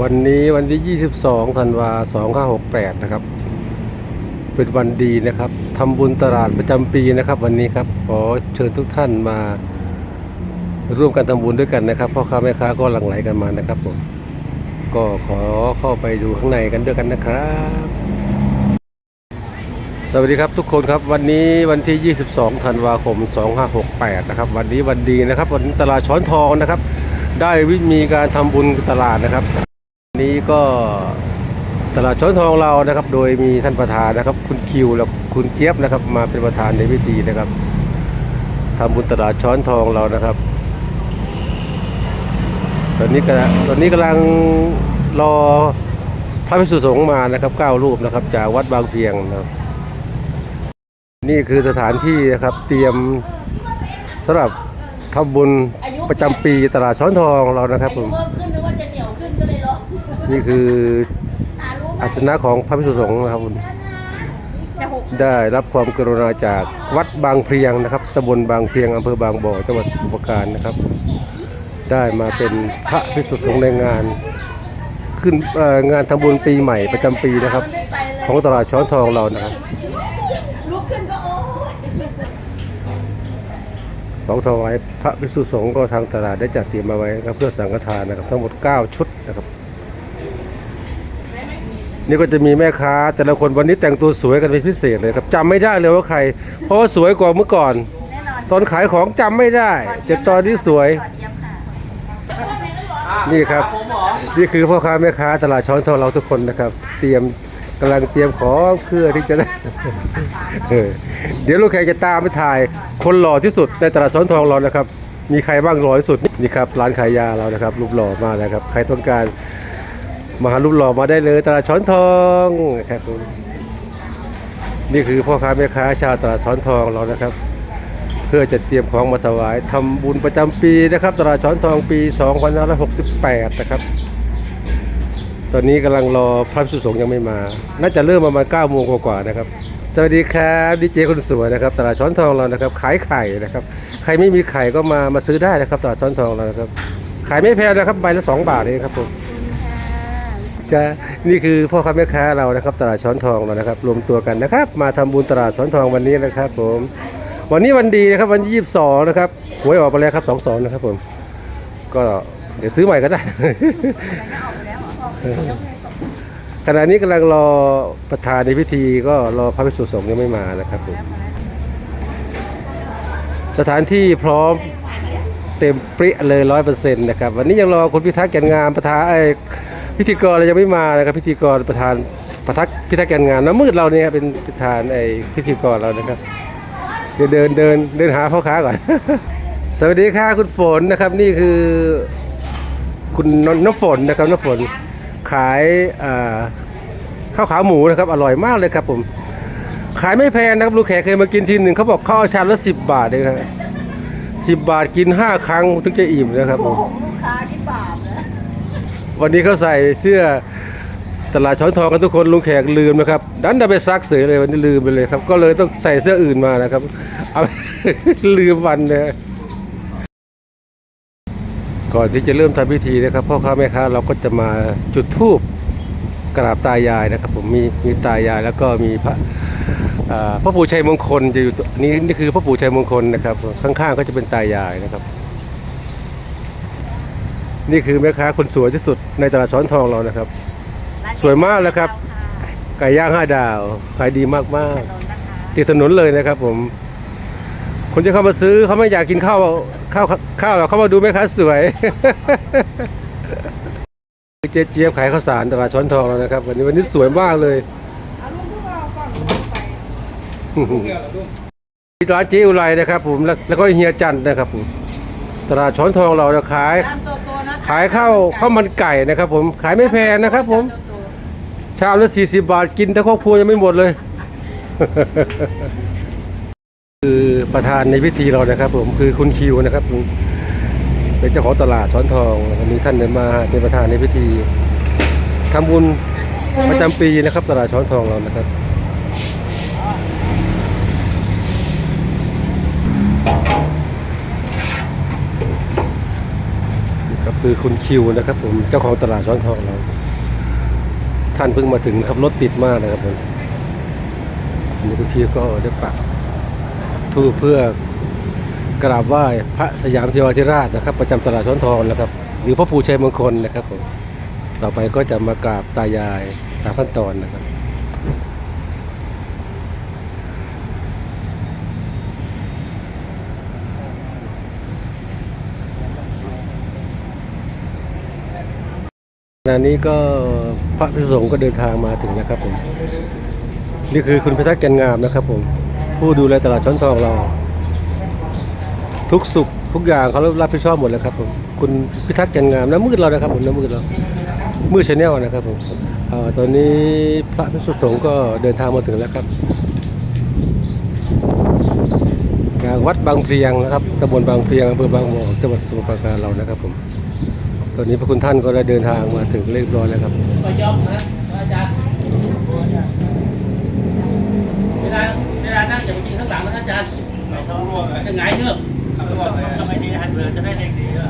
วันนี้วันที่ 22ธันวา2568 นะครับ เป็นวันดีนะครับทำบุญตลาดประจำปีนะครับ วันนี้ครับขอเชิญทุกท่านมา ร่วมกันทำบุญด้วยกันนะครับพ่อค้าแม่ค้าก็หลั่งไหลกันมานะครับผมก็ขอเข้าไปดูข้างในกันด้วยกันนะครับ สวัสดีครับทุกคนครับวันนี้วันที่ 22ธันวาคม 2568 นะครับ วันนี้วันดีนะครับ วันตลาดช้อนทองนะครับได้วิมีการทำบุญตลาดนะครับ นี้ก็ตลาดช้อนทองเรานะครับ โดยมีท่านประธานนะครับ คุณคิวและคุณเจี๊ยบนะครับ มาเป็นประธานในพิธีนะครับทำบุญตลาดช้อนทองเรานะครับ ตอนนี้กตอนนี้กำลังรอพระภิกษุสงฆ์มานะครับเก้ารูปนะครับ จากวัดบางเพียงนะครับ นี่คือสถานที่นะครับ เตรียมสำหรับทำบุญประจำปีตลาดช้อนทองเรานะครับผม นี่คือตารู้ไหมอาชนะของพระภิกษุสงฆ์นะครับผมจะหกได้รับความกรุณาจากวัดบางเพลียงนะครับตำบลบางเพลียงอำเภอบางบ่อจังหวัดสมุพรปราการนะครับ ได้มาเป็นพระภิกษุสงฆ์ในงาน ขึ้นเอ่องานทำบุญปีใหม่ประจำปีนะครับไม่ไปเลยของตลาดช้อนทองเรานะครับลุกขึ้นก็โอ้ยของถวายพระภิกษุสงฆ์ก็ทางตลาดได้จัดเตรียมมาไว้นะครับ เพื่อสังฆทานนะครับ ทั้งหมด 9 ชุดนะครับ นี่ก็จะมีแม่ค้า แต่ละคนวันนี้แต่งตัวสวยกันเป็นพิเศษเลยครับจำไม่ได้เลยว่าใคร เพราะว่าสวยกว่าเมื่อก่อน แน่นอนตอนขายของจำไม่ได้ แต่ตอนนี้สวยถอดเยี่ยมค่ะ นี่ครับ นี่คือพ่อค้าแม่ค้าตลาดช้อนทองเราทุกคนนะครับ เตรียมกำลังเตรียมของเพื่อที่จะได้ เออเดี๋ยวลูกแขกจะตามไปถ่าย คนหล่อที่สุดในตลาดช้อนทองเรานะครับ มีใครบ้างหล่อที่สุดนี่ครับร้านขายยาเรานะครับรูปหล่อมากนะครับ ใครต้องการ มาหารูปหล่อมาได้เลยตลาดช้อนทองครับนี่คือพ่อค้าแม่ค้าชาวตลาดช้อนทองเรานะครับ เพื่อจะเตรียมของมาถวายทำบุญประจำปีนะครับ ตลาดช้อนทองปี2568 นะครับ ตอนนี้กำลังรอพระภิกษุสงฆ์ยังไม่มา น่าจะเริ่มประมาณ9โมงกว่าๆนะครับสวัสดีครับดีเจคนสวยนะครับตลาดช้อนทองเรานะครับ ขายไข่นะครับ ใครไม่มีไข่ก็มามาซื้อได้นะครับตลาดช้อนทองเรานะครับ ขายไม่แพงนะครับใบละ2บาทเองครับผม จะนี่คือพ่อค้าแม่ค้าเรานะครับ ตลาดช้อนทองเรานะครับ รวมตัวกันนะครับ มาทำบุญตลาดช้อนทองวันนี้นะครับ ผม วันนี้วันดีนะครับ วันที่22นะครับหวยออกไปแล้วครับ22นะครับ ผม ก็เดี๋ยวซื้อใหม่ก็ได้ขณะนี้กำลังรอประธานในพิธีก็รอพระภิกษุสงฆ์ยังไม่มานะครับผมสถานที่พร้อมเต็มเปรี้ยเลยร้อยเปอร์เซ็นต์นะครับ วันนี้ยังรอคุณพิทักษ์แกนงานประธานไอ้ พิธีกรเรายังไม่มานะครับพิธีกรประธานประทักษ์พิทักษ์แกนงานน้ำมืดเราเนี่ยเป็นประธานไอ้พิธีกรเรานะครับเดี๋ยวเดินเดินเดินหาพ่อค้าก่อน สวัสดีค่ะคุณฝนนะครับนี่คือคุณน้ำฝนนะครับน้ำฝนขายข้าวขาหมูนะครับอร่อยมากเลยครับผม ขายไม่แพงนะครับลูกแขกเคยมากินทีหนึ่งเขาบอกข้าวชามละสิบบาทเลยครับสิบบาทกินห้าครั้งถึงจะอิ่มนะครับผม ลูกค้าที่บาปนะ วันนี้เขาใส่เสื้อตลาดช้อนทองกันทุกคนลุงแขกลืมนะครับ ดันจะไปซักเสือเลยวันนี้ลืมไปเลยครับ ก็เลยต้องใส่เสื้ออื่นมานะครับเอาลืมวันเลยก่อนที่จะเริ่มทำพิธีนะครับพ่อค้าแม่ค้าเราก็จะมาจุดธูปกราบตายายนะครับ ผมมีมีตายายแล้วก็มีพระพระปู่ชัยมงคลจะอยู่ตัวนี่นี่คือพระปู่ชัยมงคลนะครับ ข้างๆก็จะเป็นตายายนะครับ นี่คือแม่ค้าคนสวยที่สุดในตลาดช้อนทองเรานะครับสวยมากแล้วครับ ไก่ย่างห้าดาวขายดีมากถนนนะคะๆติดถนนเลยนะครับผม คนที่เข้ามาซื้อเขาไม่อยากกินข้าวข้าวข้าวหรอกเขามาดูแม่ค้าสวย เจ๊เจี๊ยบขายข้าวสารตลาดช้อนทองเรานะครับ วันนี้วันนี้สวยมากเลย เอาลูกพวกเราก่อนไปที่ร้านเจ๊อุไรนะครับผมแล้วแล้วก็เฮียจันทร์นะครับผมตลาดช้อนทองเราจะขาย ตามตัวโตนะ ขายข้าวข้าวมันไก่นะครับ ผมขายไม่แพงนะครับ ผมชามละ40บาทกินแต่ครอบครัวยังไม่หมดเลย คือประธานในพิธีเรานะครับ ผมคือคุณคิวนะครับเป็นเจ้าของตลาดช้อนทองวันนี้ท่านเดินมาเป็นประธานในพิธีทำบุญประจำปีนะครับ ตลาดช้อนทองเรานะครับ ก็คือคุณคิวนะครับ ผมเจ้าของตลาดช้อนทองเรา ท่านเพิ่งมาถึงครับรถติดมากนะครับผมนี่คุณคิวก็ได้ปักทูเพื่อกราบไหว้พระสยามเทวาธิราชนะครับ ประจำตลาดช้อนทองนะครับ หรือพระภูชัยมงคลนะครับผมต่อไปก็จะมากราบตายายตามขั้นตอนนะครับ ณะนี้ก็พระพิสงฆ์ก็เดินทางมาถึงแล้วครับผม นี่คือคุณพิทักษ์แกนงามนะครับผม ผู้ดูแลตลาดช้อนทองเรา ทุกสุขทุกอย่างเขารับผิดชอบหมดแล้วครับผม คุณพิทักษ์แกนงามน้ำมืดเรานะครับผมน้ำมืดเรามืดชาแนลนะครับผมอตอนนี้พระพิสุสงฆ์ก็เดินทางมาถึงแล้วครับจากวัดบางเพลียงนะครับตำบลบางเพลียงอำเภอบางบ่อจังหวัดสมุทรปราการเรานะครับผม ตอนนี้พระคุณท่านก็ได้เดินทางมาถึงเรียบร้อยแล้วครับก็ย่อมนะอาจารย์เวลาเวลานั่งอย่าไปยิงข้างหลังนะอาจารย์ไม่ต้องร่วงเลยจะหงายเงือบทำไมดีหันเรือจะได้เด็กดีอะ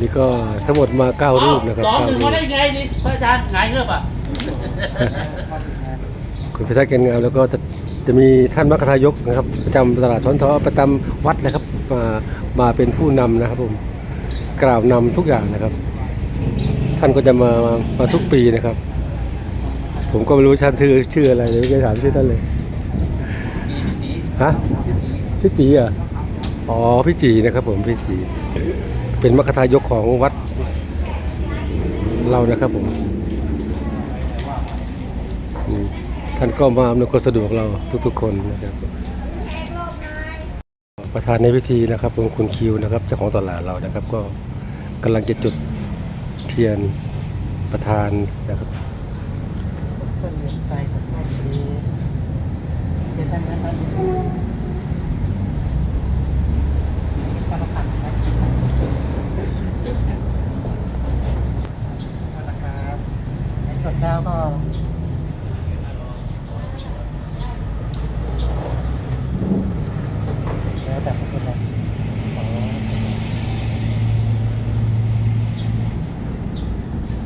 นี่ก็ทั้งหมดมาเก้ารูปนะครับสองเก้าหนึ่งรูมาปได้ไงนี่พระอาจารย์หงายเงือบอะคุณพิทักษ์แกนงามแล้วก็จะจะมีท่านมรรคทายกนะครับประจำตลาดช้อนท้อประจำวัดนะครับมามาเป็นผู้นำนะครับผม กล่าวนำทุกอย่างนะครับ ท่านก็จะมามามาทุกปีนะครับ ผมก็ไม่รู้ท่านชื่อชื่ออะไรเลยไม่ถามชื่อท่านเลยฮะชื่อตีอะอ๋อพี่จีนะครับผมพี่จีเป็นมรรคทายกของวัดเรานะครับผมอืมท่านก็มาอำนวยความสะดวกเราทุกๆคนนะครับ ประธานในพิธีนะครับผมคุณคิวนะครับเจ้าของตลาดเรานะครับ ก็กำลังจะจุดเทียนประธานนะครับคนเรียนไปกั บท่านดีเดี๋ยวท่านนะครับปรปักษ์ครับนะครับในจดแล้วก็แล้วแต่ไม่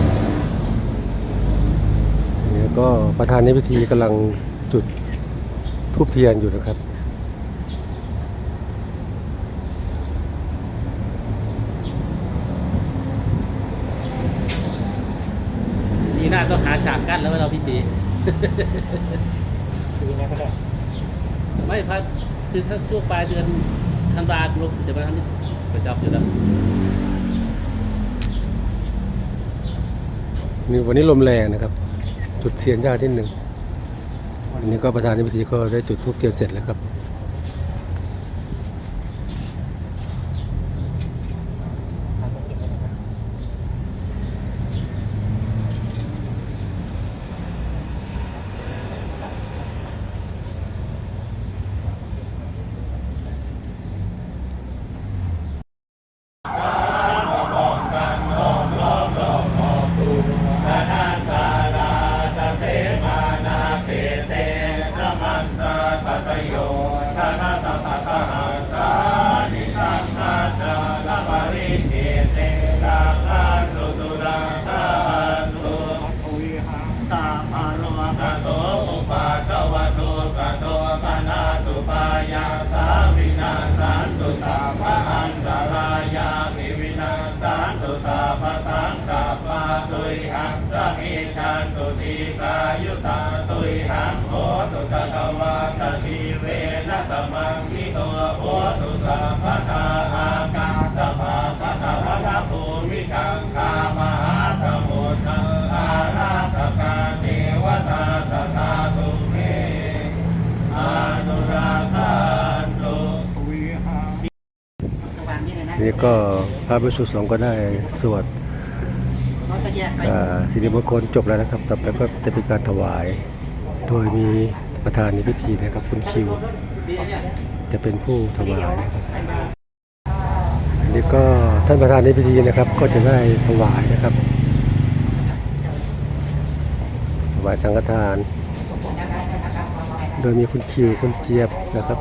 เป็นไรขอนี่ก็ประธานในพิธีกำลังจุดทูบเทียนอยู่นะครับนี่หน้าต้องหาฉากกั้นแล้วเราพิ ธีดีนะก็ได้ไม่พัดคือถ้าช่วงปลายเดือนธันวาคมจะมาทำนี่ประจำอยู่แล้วนี่วันนี้ลมแรงนะครับ จุดเทียนยากนิดหนึ่งวันนี้ก็ประธานในพิธีก็ได้จุดทูบเทียนเสร็จแล้วครับ ยุตาตุยหังโหตุตะตวาตทีเวนะสมังมิโตโหตุสัพพทาอากาสภาคตะวะนะภูมิคังคามหาสมุทรอาราธกาเทวตาสตาตุเมอนุราคันตุระหางนี้เลยนะนี่ก็พระภิกษุสงฆ์ก็ได้สวด สิริมงคลจบแล้วนะครับ ต่อไปก็จะเป็นการถวาย โดยมีประธานในพิธีนะครับคุณคิว จะเป็นผู้ถวายนะครับอันนี้ก็ท่านประธานในพิธีนะครับ ก็จะได้ถวายนะครับถวายสังฆทาน โดยมีคุณคิวคุณเจี๊ยบนะครับ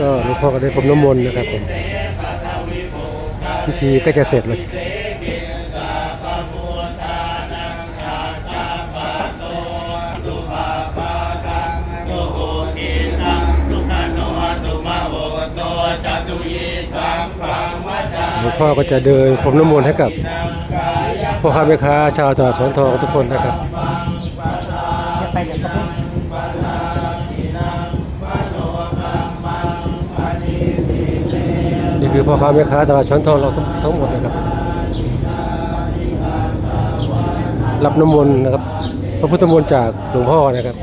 ก็หลวงพ่อก็ได้พรมน้ำมนต์นะครับผมพิธีก็จะเสร็จแล้วหตินังทุกขโนตุมาโหโตจัตุยิตังพรังวัจจาหลวงพ่อก็จะเดินพรมน้ำมนต์ให้กับพ่อค้าแม่ค้าชาวตลาดสวนทองทุกคนนะครับจะไปเดี๋ยวจะ คือพ่อค้าแม่ค้าตลาดช้อนทองเราทั้งทั้งหมดนะครับ รับน้ำมนต์นะครับ พระพุทธมนต์จากหลวงพ่อนะครับ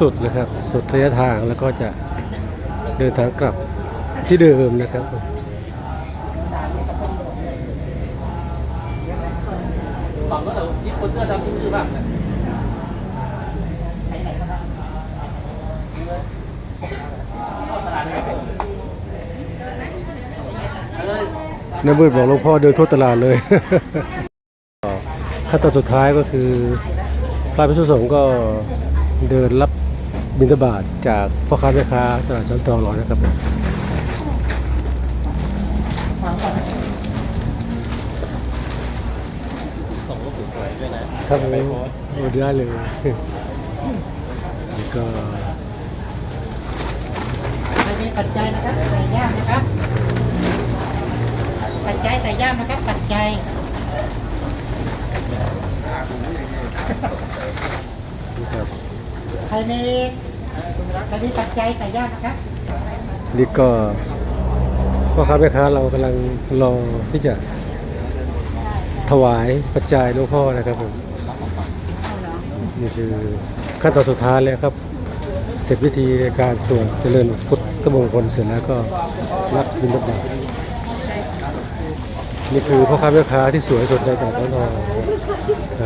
สุดๆเลยครับ สุดระยะทางแล้วก็จะเดินทางกลับที่เดิมนะครับฝั่งก็เดี๋ยวนี่คนเสื้อดำที่มือบ้างนะเลยน้ำมืดบอกหลวงพ่อเดินทั่วตลาดเลย ขั้นตอนสุดท้ายก็คือพระพิสุสงฆ์ก็ เดินรับบิณฑบาตจากพ่อค้าแม่ค้าตลาดช้อนทองหลอนะครับส่งรูปสวยๆด้วยนะครับผมโอ้ได้เลยนี่ก็ไม่มีปัจจัยนะครับใส่ย่ามนะครับ ปัจจัยใส่ย่ามนะครับ ปัจจัยนี่ครับ ใครมีใครมีปัจจัยใส่ย่ามนะครับนี่ก็พ่อค้าแม่ค้าเรากำลังรอที่จะถวายปัจจัยหลวงพ่อนะครับผมนี่คือขั้นตอนสุดท้ายแล้วครับ เสร็จพิธีในการสวดเจริญพุทธมงคลเสร็จแล้วก็รับบิณฑบาตนี่คือพ่อค้าแม่ค้าที่สวยสุดในตลาดส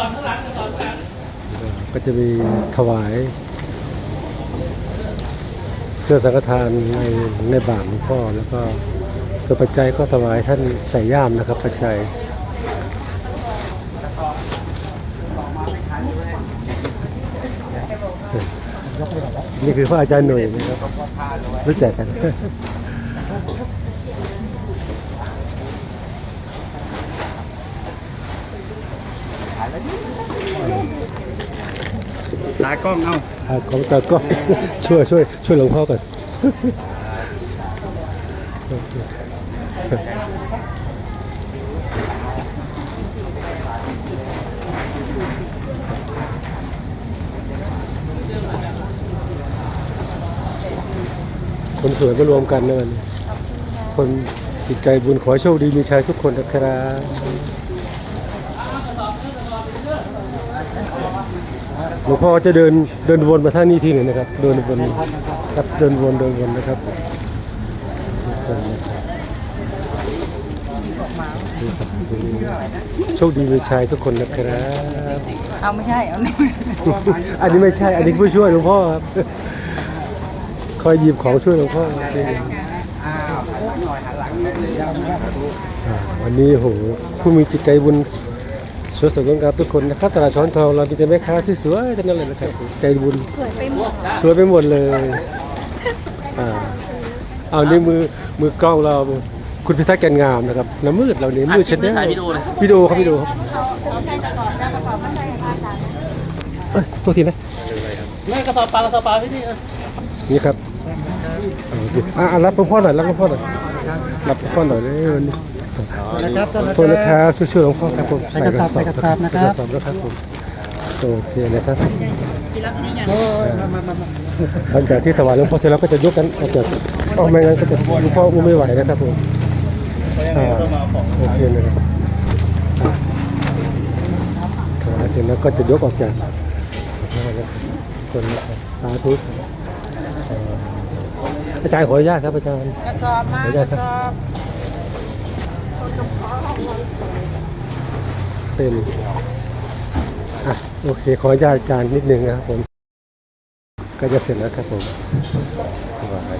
อนทองครับก็จะมีถวายเครื่องสังฆทานในในบาทหลวงพ่อแล้วก็ส่วนปัจจัยก็ถวายท่านใส่ย่ามนะครับ ปัจจัยนี่คือพระอาจารย์หน่วยนะครับรู้จักกัน ตากล้องเอาอ่าของตาก็ช่วยช่วยช่วยหลวงพ่อก่อน คนสวยมารวมกันนะมันคนจิตใจบุญขอให้โชคดีมีชัยทุกคนนะครับ หลวงพ่อจะเดินเดินวนมาท่างนี้ทีหนึ่งนะครับ เดินวนครับเดินวนเดินวนนะครับทุกคนนะครับธุสาธุโชคดีมีชัยทุกคนนะครับเอาไม่ใช่เอาเนี่ยอันนี้ไม่ใช่ อันนี้ผู้ช่วยหลวงพ่อครับคอยหยิบของช่วยหลวงพ่ออ่าวันนี้โหผู้มีจิตใจบุญ สวยสดงดงามทุกคนนะครับตลาดช้อนทองเรามีแต่แม่ค้าที่สวยทั้งนั้นเลยนะครับใจบุญสวยไปหมดสวยไปหมดเลยอ่าเอานี่มือมือกล้องเราคุณพิทักษ์แกนงามนะครับน้ำมืดเราเนี่ยมืดเช็ดไม่ถ่ายวิดีโอเลยวิดีโอครับวิดีโอครับเอ้ยตัวทีนะไม่กระสอบเปล่ากระสอบเปล่าพี่นี่เออนี่ครับเอาดิอะอะรับหลวงพ่อหน่อยรับหลวงพ่อหน่อยรับหลวงพ่อหน่อยเลยวันนี้ นะครับขอโทษนะครับช่วยช่วยหลวงพ่อครับผมใส่กระสอบใส่กระสอบนะครับใส่กระสอบนะครับผมโอเคนะครับโอ้ยมามามามาหลังจากที่ถวายหลวงพ่อเสร็จแล้วก็จะยกกันออกจากออกไม่งั้นก็จะหลวงพ่ออุ้มไม่ไหวนะครับผมอ่าโอเคนะครับอะถวายเสร็จแล้วก็จะยกออกจากคนนะครับสาธุสาธุเอ่ออาจารย์ขออนุญาตครับอาจารย์กระสอบมาขออนุญาตครับ เป็นอะโอเค ขออนุญาตจารย์นิดนึงนะครับผม ก็จะเสร็จแล้วครับผมวาย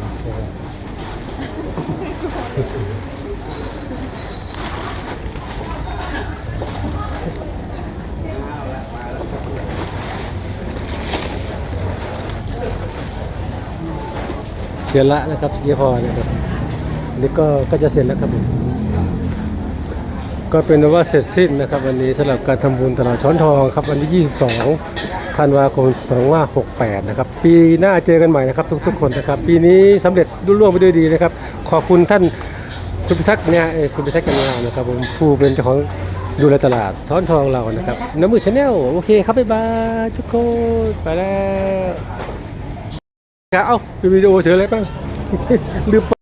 เชียละนะครับเชียพอนะครับนี่ก็ก็จะเสร็จแล้วครับผม ก็เป็นว่าเสร็จสิ้นนะครับวันนี้สำหรับการทำบุญตลาดช้อนทองครับวันที่ 22ธันวาคม2568 นะครับ ปีหน้าเจอกันใหม่นะครับ ทุกๆคนนะครับ ปีนี้สำเร็จรุ่ร่วงไปด้วยดีนะครับ ขอบคุณท่านคุณพิทักษ์เนี่ยคุณพิทักษ์กันงามนะครับผมผู้เป็นเจ้าของดูแลตลาดช้อนทองเรานะครับน้ำมือชาแนลโอเคครับบ๊ายบายทุกคนไปแล้วครับเอ้าเป็นวิดีโอเฉยเลยบ้างลืม